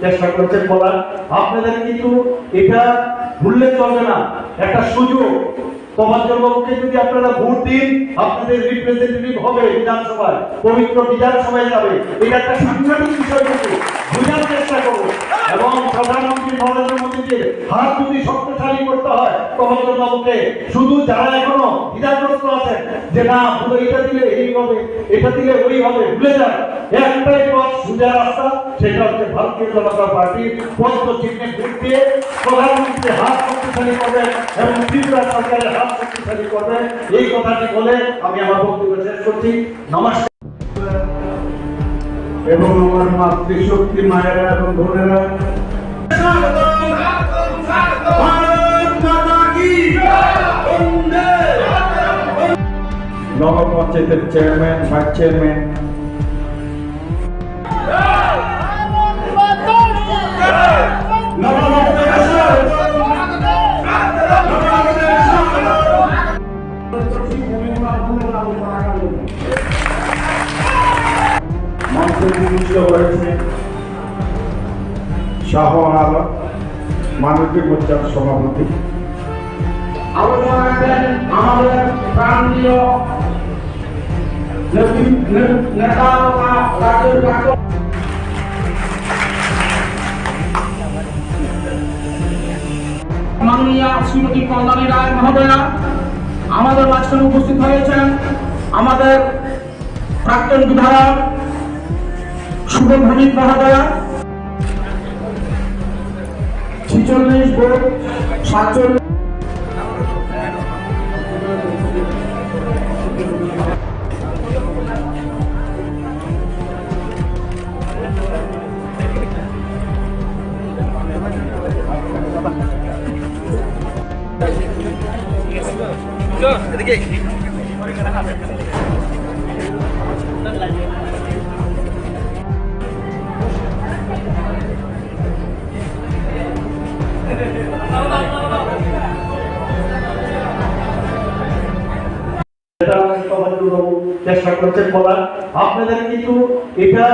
চেষ্টা করছেন বলার। আপনাদের কিন্তু এটা ভুললে চলবে না। একটা সুযোগ। তোমার বাবুকে যদি আপনারা ভোট দিন, আপনাদের রিপ্রেজেন্টেটিভ হবে বিধানসভায়। পবিত্র বিধানসভায় যাবে। এটা একটা সাংঘাতিক বিষয় কিন্তু। বোঝার চেষ্টা করব এবং প্রধানমন্ত্রী নরেন্দ্র মোদীজির হাত যদি শক্তিশালী করতে হয় তোমার বাবুকে শুধু যারা এখনও দ্বিধাগ্রস্ত আছেন, যে না, শুধু এটা দিলে এই হবে, এটা দিলে ওই হবে, ভুলে যান। একটাই পথ সোজা রাস্তা, সেটা হচ্ছে ভারতীয় জনতা পার্টির পদ্ম চিহ্নে ভোট দিয়ে প্রধানমন্ত্রী হাত শক্তিশালী করবেন এবং ত্রিপুরা সরকারের হাত শক্তিশালী করবেন এই কথাটি বলে আমি আমার বক্তব্য শেষ করছি। নমস্কার। এবং আমার মাতৃশক্তি মায়েরা এবং বোনেরা নগর পঞ্চায়েতের চেয়ারম্যান ভাইস চেয়ারম্যান হয়েছে শাহ আলম, মানবিক মোর্চার সভাপতি। আমাদের শ্রীমতী রায় মহোদয়া, আমাদের মাঝখানে উপস্থিত হয়েছেন আমাদের প্রাক্তন বিধায়ক শুভ ভৌমিক মহোদয়া। ছিচল্লিশ ভোট সাতচল্লিশ। এটা চেষ্টা বলার। আপনাদের কিন্তু এটা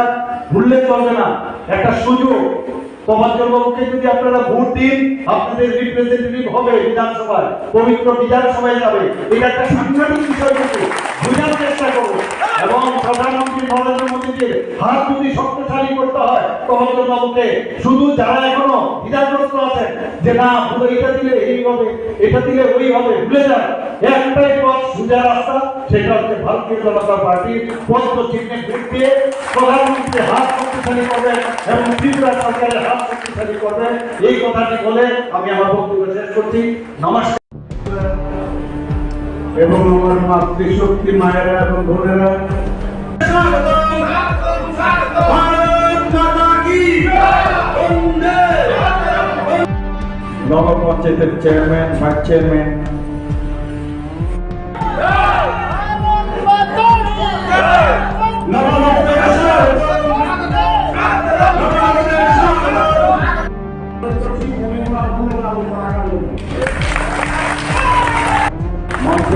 ভুললে চলবে না। একটা সুযোগ। তোমাদেরকে যদি আপনারা ভোট দিন, আপনাদের রিপ্রেজেন্টেটিভ হবে বিধানসভায়। পবিত্র বিধানসভায় যাবে। এটা একটা সাংঘাতিক বিষয় কিন্তু। বোঝার চেষ্টা করব এবং প্রধানমন্ত্রী নরেন্দ্র মোদীজির হাত যদি শক্তিশালী করতে হয় তফাজ্জল বাবুকে শুধু যারা এখনও দ্বিধাগ্রস্ত আছেন যে না এটা দিলে এই হবে, এটা দিলে ওই হবে, ভুলে যান। একটাই পথ সোজা রাস্তা, সেটা হচ্ছে ভারতীয় জনতা পার্টির পদ্ম চিহ্নে দিয়ে প্রধানমন্ত্রী হাত শক্তিশালী করবেন এবং ত্রিপুরা সরকারের হাত শক্তিশালী করবেন এই কথাটি বলে আমি আমার বক্তব্য শেষ করছি। নমস্কার। এবং আমার মাতৃশক্তি মায়েরা এবং বোনেরা। নগর পঞ্চায়েতের chairman vice chairman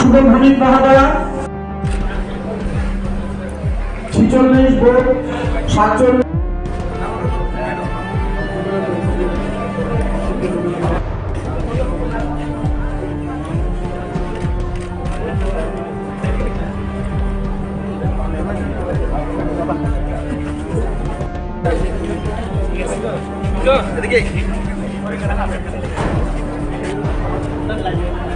Shubha Bhowmik মহোদয়া ছিচল্লিশ ভোট সাতচল্লিশ। এটা আমাকে তফাজ্জল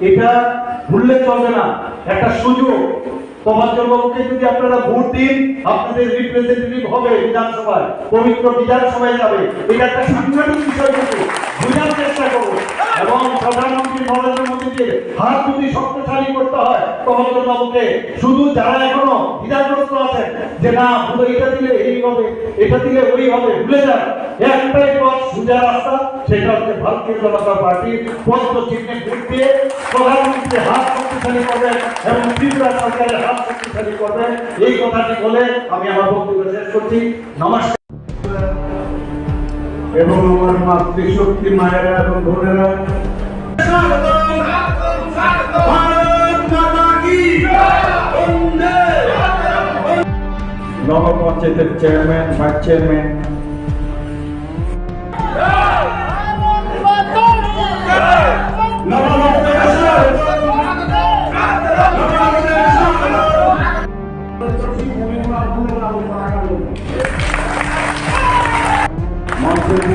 এটা ভুললে চলবে না। একটা সুযোগ। যদি আপনারা ভোট দিন, আপনাদের হবে বিধানসভায়, পবিত্র বিধানসভায় যাবে। এটা একটা সাংঘাতিক বিষয় কিন্তু। বোঝার চেষ্টা করব এবং প্রধানমন্ত্রী নরেন্দ্র মোদীজির হাত যদি শক্তিশালী করতে হয় তোফাজ্জল বাবুকে শুধু যারা এখনও দ্বিধাগ্রস্ত আছেন, যে না, শুধু এটা দিলে এই হবে, এটা দিলে ওই হবে, ভুলে যান। একটাই পথ সোজা রাস্তা, সেটা হচ্ছে ভারতীয় জনতা পার্টির পদ্ম চিহ্নে ভোট দিয়ে প্রধানমন্ত্রী হাত শক্তিশালী করবেন এবং ত্রিপুরা সরকারের হাত শক্তিশালী করবেন এই কথাটি বলে আমি আমার বক্তব্য শেষ করছি। নমস্কার। এবং আমার মাতৃশক্তি মায়েরা এবং বোনেরা। নগর পঞ্চায়েতের chairman vice chairman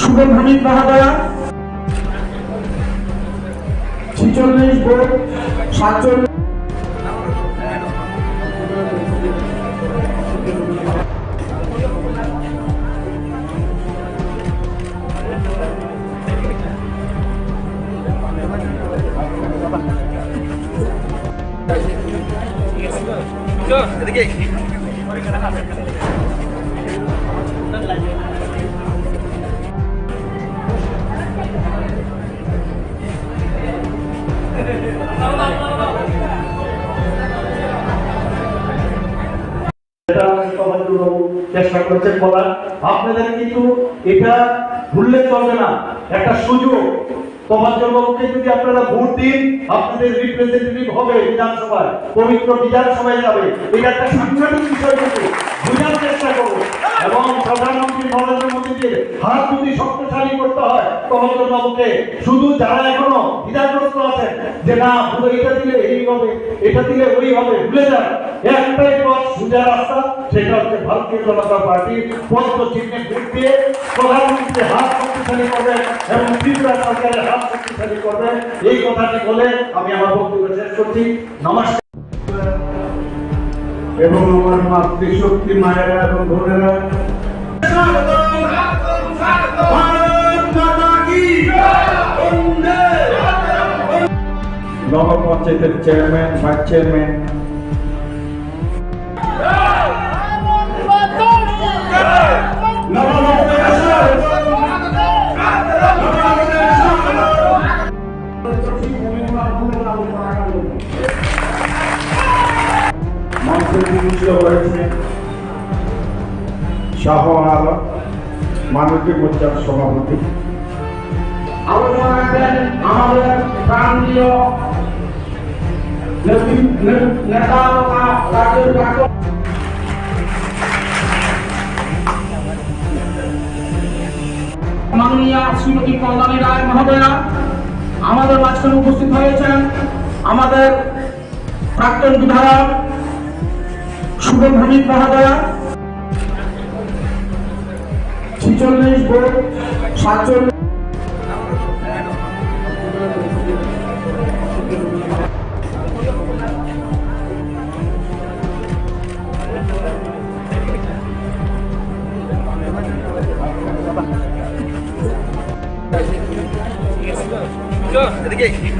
Shubham Bhowmik মহোদয়া ছিচল্লিশ ভোট সাতচল্লিশ। যেটা চেষ্টা করেছেন বলার। আপনাদের কিন্তু এটা ভুললে চলবে না। একটা সুযোগ। যদি আপনারা ভোট দিন, আপনাদের রিপ্রেজেন্টেটিভ হবে বিধানসভায়। পবিত্র বিধানসভায় যাবে। এটা একটা সাংঘাতিক বোঝার চেষ্টা করব এবং প্রধানমন্ত্রী নরেন্দ্র মোদীজির হাত যদি শক্তিশালী করতে হয় তোফাজ্জল বাবুকে শুধু যারা এখনও দ্বিধাগ্রস্ত আছেন যে না শুধু এটা দিলে এই হবে এটা দিলে ওই হবে ভুলে যান। একটাই পথ সোজা রাস্তা সেটা হচ্ছে ভারতীয় জনতা পার্টির পদ্ম চিহ্নে ভোট দিয়ে প্রধানমন্ত্রী হাত শক্তিশালী করবেন এবং ত্রিপুরা সরকারের হাত শক্তিশালী করবেন এই কথাটি বলে আমি আমার বক্তব্য শেষ করছি। নমস্কার। এবং আমার মাতৃশক্তি মায়েরা এবং বোনেরা। নগর পঞ্চায়েতের chairman vice chairman Shah Alam মানবিক মোর্চার সভাপতি আমাদের প্রান্তীয় মাননীয়া আমাদের মাঝখানে উপস্থিত হয়েছেন আমাদের প্রাক্তন বিধায়ক শুভম ভৌমিক মহোদয়া ছিচল্লিশ ভোট সাতচল্লিশ 给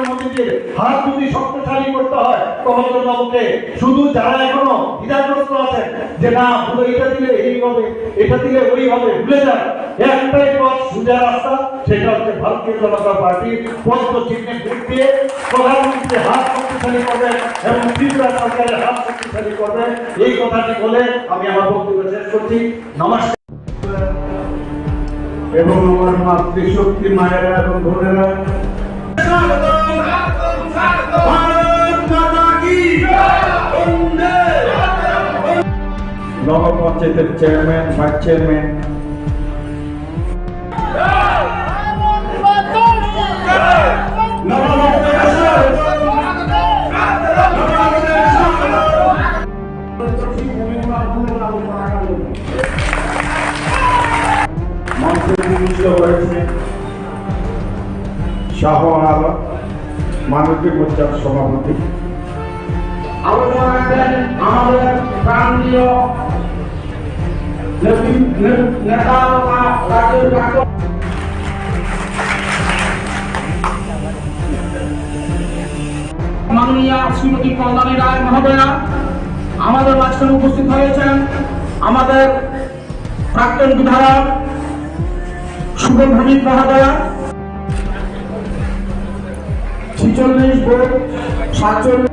মোদীজির হাত যদি শক্তিশালী করতে হয় প্রভাঞ্জন বাবুকে শুধু যারা এখনও দ্বিধাগ্রস্ত আছেন যে না পুরো এটা দিলে এই হবে এটা দিলে ওই হবে ভুলে যান। একটাই পথ সোজা রাস্তা সেটা হচ্ছে ভারতীয় জনতা পার্টির পদ্ম চিহ্নে ভোট দিয়ে প্রধানমন্ত্রী হাত শক্তিশালী করবেন এবং ত্রিপুরা সরকারের হাত শক্তিশালী করবেন এই কথাটি বলে আমি আমার বক্তব্য শেষ করছি। নমস্কার। এবং আমার মাতৃশক্তি মায়েরা এবং বোনেরা। নগর পঞ্চায়েতের chairman vice chairman. Shah Alam. মানবিক মোর্চার সভাপতি। আমাদের শ্রীমতী রায় আমাদের মাঝখানে উপস্থিত হয়েছেন আমাদের প্রাক্তন বিধায়ক শুভ ভৌমিক মহোদয়া ছিচল্লিশ ভোট সাতচল্লিশ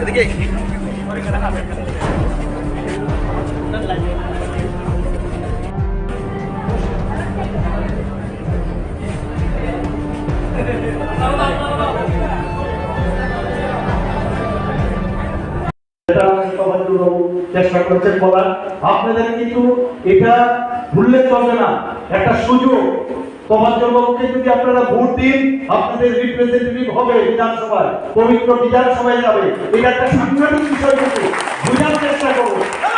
যেটা সুযোগ। জন্য বাবুকে যদি আপনারা ভোট দিন, আপনাদের রিপ্রেজেন্টেটিভ হবে বিধানসভায়, পবিত্র বিধানসভায় যাবে। এটা একটা সাংঘাতিক বিষয় কিন্তু বোঝার চেষ্টা করব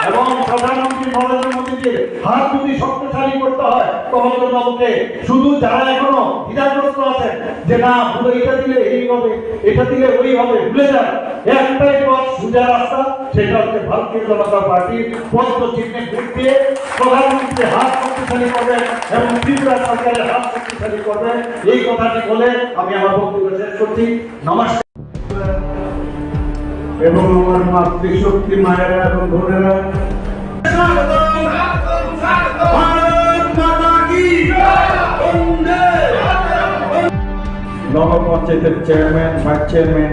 এবং প্রধানমন্ত্রী নরেন্দ্র মোদীজির হাত যদি শক্তিশালী করতে হয় প্রভাঞ্জন বাবুকে শুধু যারা এখনও দ্বিধাগ্রস্ত আছেন, যে না পুরো এটা দিলে এই হবে, এটা দিলে ওই হবে, ভুলে যান। একটাই পথ সোজা রাস্তা, সেটা হচ্ছে ভারতীয় জনতা পার্টির পদ্ম চিহ্নে ভোট দিয়ে প্রধানমন্ত্রী হাত শক্তিশালী করবেন এবং ত্রিপুরা সরকারের হাত শক্তিশালী করবেন। এই কথাটি বলে আমি আমার বক্তব্য শেষ করছি। নমস্কার। এবং আমার মাতৃশক্তি মায়েরা এবং বোনেরা। নগর পঞ্চায়েতের চেয়ারম্যান ভাইস চেয়ারম্যান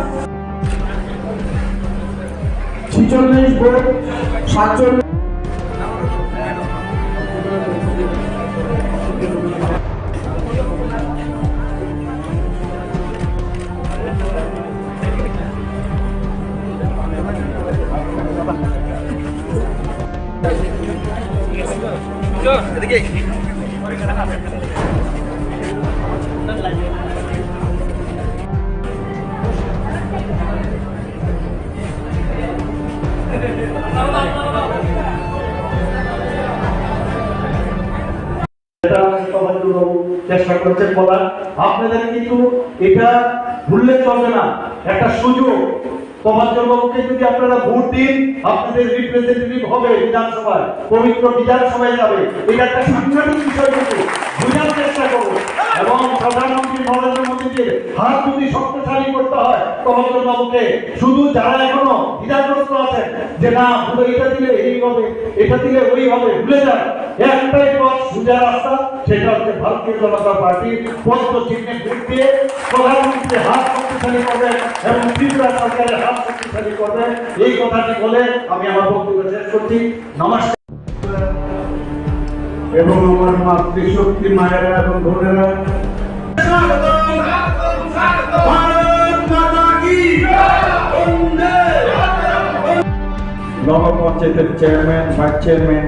ছিচল্লিশ ভোট সাতচল্লিশ যেটা আমাকে একটা সুযোগ আপনারা ভোট দিন আপনাদের রিপ্রেজেন্টেটিভ হবে বিধানসভায়। পবিত্র বিধানসভায় যাবে। এটা একটা সাংঘাতিক বিষয় কিন্তু। বোঝার চেষ্টা করব এবং প্রধানমন্ত্রী নরেন্দ্র মোদীজির হাত যদি শক্তিশালী করতে হয় তখন বাবুকে শুধু যারা এখনও দ্বিধাগ্রস্ত আছেন যে না, শুধু এটা দিলে এই হবে, এটা দিলে ওই হবে, ভুলে যান। একটাই পথ সোজা রাস্তা, সেটা হচ্ছে ভারতীয় জনতা পার্টির পদ্ম চিহ্নে ভোট দিয়ে প্রধানমন্ত্রী হাত শক্তিশালী করবেন এবং ত্রিপুরা সরকারের হাত শক্তিশালী করবেন এই কথাটি বলে আমি আমার বক্তব্য শেষ করছি। নমস্কার। এবং আমার মাতৃশক্তি মায়েরা এবং বোনেরা। নবপঞ্চায়েতের chairman vice chairman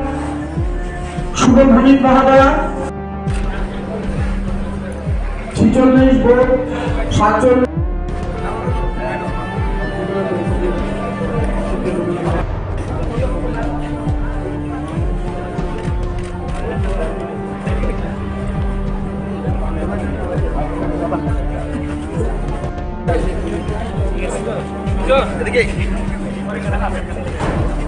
Shubha Bhowmik মহোদয়া ছিচল্লিশ ভোট সাতচল্লিশ। যেটা সমাজবাবু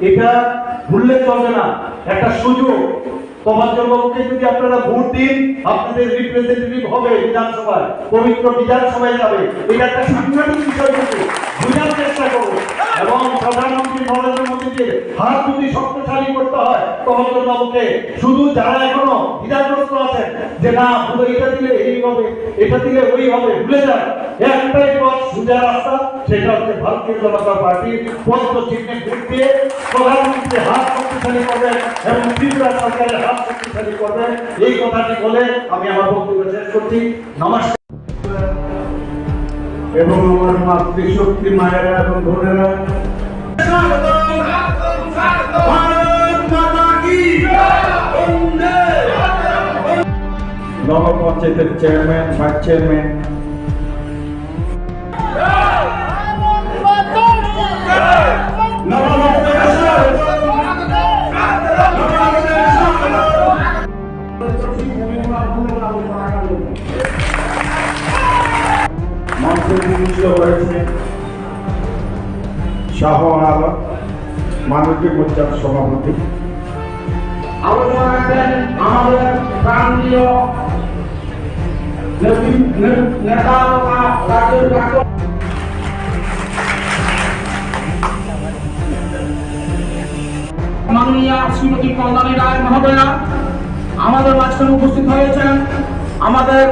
এটা না। একটা সুযোগ। আপনারা দিন, আপনাদের বিধানসভায়। পবিত্র বিধানসভায় যাবে। এটা একটা সাংঘাতিক বিষয় কিন্তু। বোঝার চেষ্টা করব এবং প্রধানমন্ত্রী নরেন্দ্র মোদীজির হাত যদি শক্তিশালী করতে হয়, তখন শুধু যারা এখনও দ্বিধাগ্রস্ত আছেন, যে না শুধু এটা দিলে এই হবে, এটা দিলে ওই হবে, ভুলে যান। একটাই পথ সোজা রাস্তা, সেটা হচ্ছে ভারতীয় জনতা পার্টির পদ্ম চিহ্নে দিয়ে প্রধানমন্ত্রী হাত শক্তিশালী করবেন এবং ত্রিপুরা সরকারের হাত শক্তিশালী করবেন। এই কথাটি বলে আমি আমার বক্তব্য শেষ করছি। নমস্কার। এবং আমার মাতৃশক্তি মায়েরা এবং বোনেরা নব পঞ্চায়েতের চেয়ারম্যান ভাইস চেয়ারম্যান মোর্চার সভাপতি আমাদের শ্রীমতী রায় মহোদয়া আমাদের মাঝখানে উপস্থিত হয়েছেন আমাদের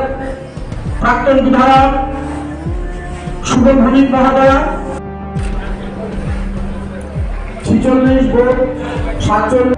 প্রাক্তন বিধায়ক শুভ ভৌমিক মহোদয়া। ছিচল্লিশ ভোট সাতচল্লিশ।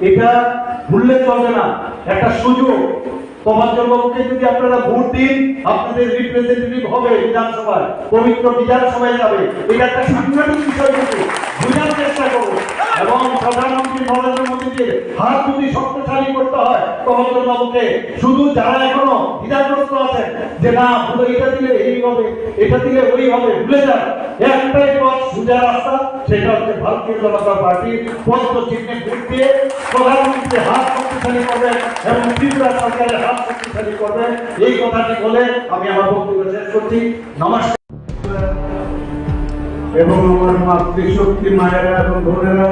এটা ভুললে না। একটা সুযোগ। যদি আপনারা ভোট দিন, আপনাদের বিধানসভায়। পবিত্র বিধানসভায় যাবে। এটা একটা সাংঘাতিক বিষয় কিন্তু। বোঝার চেষ্টা করব এবং প্রধানমন্ত্রী নরেন্দ্র মোদীজির হাত যদি শক্তিশালী করতে হয়, তখন বাবুকে শুধু যারা এখনও দ্বিধাগ্রস্ত আছেন, যে না ভুলে এটা দিলে এই হবে, এটা দিলে ওই হবে, ভুলে যান। একটাই পথ সোজা রাস্তা, সেটা হচ্ছে ভারতীয় জনতা পার্টি পদ্ম চিহ্নে ভোট দিয়ে প্রধানমন্ত্রী হাত শক্তিশালী করবে এবং ত্রিপুরা সরকারের হাত শক্তিশালী করবে। এই কথাটি বলে আমি আমার বক্তব্য শেষ করছি। নমস্কার। এবং আমার মাতৃশক্তি মায়েরা এবং বোনেরা।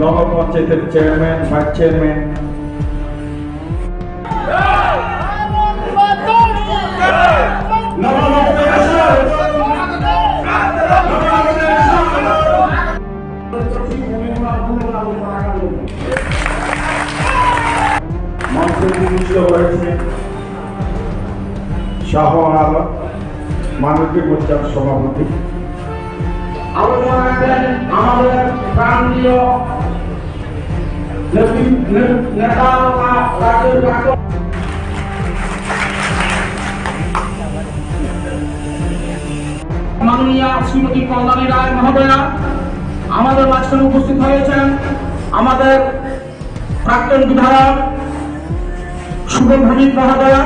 নগর পঞ্চায়েতের চেয়ারম্যান ভাইস চেয়ারম্যান আমাদের মহোদয়া আমাদের মাঝখানে উপস্থিত হয়েছেন আমাদের প্রাক্তন বিধায়ক শুভম হামিদ মহোদয়া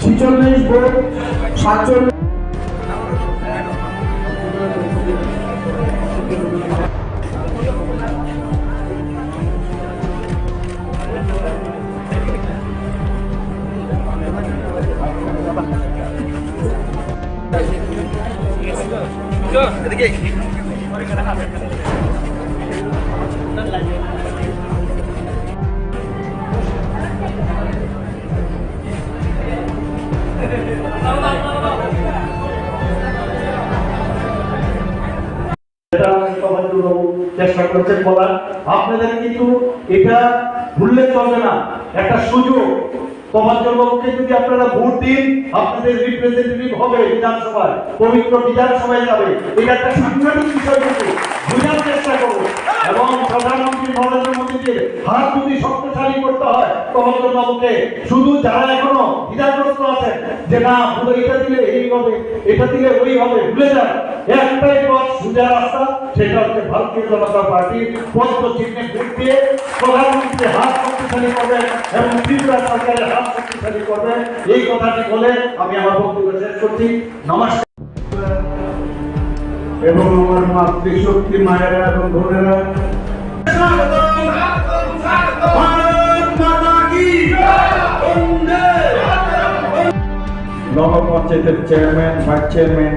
ছিচল্লিশ ভোট সাতচল্লিশ। এটা চেষ্টা বলার। আপনাদের কিন্তু এটা ভুললে চলবে না। একটা সুযোগ। জন্মকে যদি আপনারা ভোট দিন, আপনাদের রিপ্রেজেন্টেটিভ হবে বিধানসভায়, পবিত্র বিধানসভায় যাবে। এটা একটা সাংঘাতিক বিষয় কিন্তু। বোঝার চেষ্টা করব এবং প্রধানমন্ত্রী নরেন্দ্র মোদীজির হাত যদি শক্তিশালী করতে হয় বাবুকে শুধু যারা এখনও দ্বিধাগ্রস্ত আছেন, যে না ভুলে এটা দিলে এই হবে, এটা দিলে ওই হবে, ভুলে যান। একটাই পথ সোজা রাস্তা, সেটা হচ্ছে ভারতীয় জনতা পার্টি। পদ্ম ভোট দিয়ে প্রধানমন্ত্রী হাত শক্তিশালী করবে এবং ত্রিপুরা সরকারের হাত শক্তিশালী করবে এই কথাটি বলে আমি আমার বক্তব্য শেষ করছি। নমস্কার। এবং আমার মাতৃশক্তি মায়েরা এবং বোনেরা নগর পঞ্চায়েতের chairman vice chairman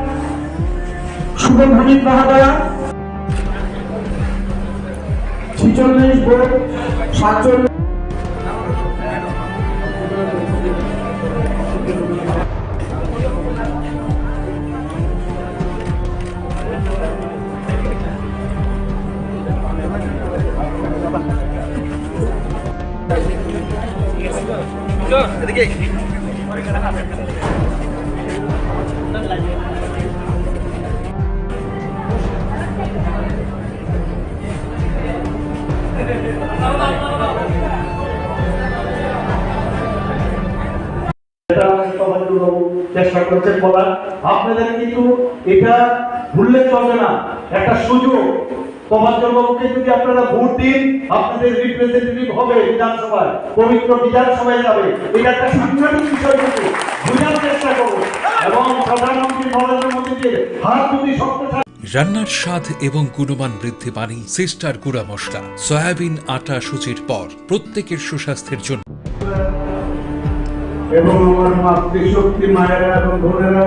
Shubham Hamid মহোদয়া ছিচল্লিশ ভোট সাতচল্লিশ। এটা করছেন বলার। আপনাদের কিন্তু এটা ভুললে চলবে না। একটা সুযোগ। যদি আপনারা ভোট দিন, আপনাদের রিপ্রেজেন্টেটিভ হবে বিধানসভায়। পবিত্র বিধানসভায় যাবে। এটা একটা সাংঘাতিক বোঝার চেষ্টা করব এবং প্রধানমন্ত্রী নরেন্দ্র মোদীজির হাত যদি রান্নার স্বাদ এবং গুণমান বৃদ্ধি মানেই সিস্টার গুঁড়া মশলা, সয়াবিন, আটা সুচির পর প্রত্যেকের সুস্বাস্থ্যের জন্য। এবং আমার মাতৃশক্তি মায়েরা এবং বোনেরা।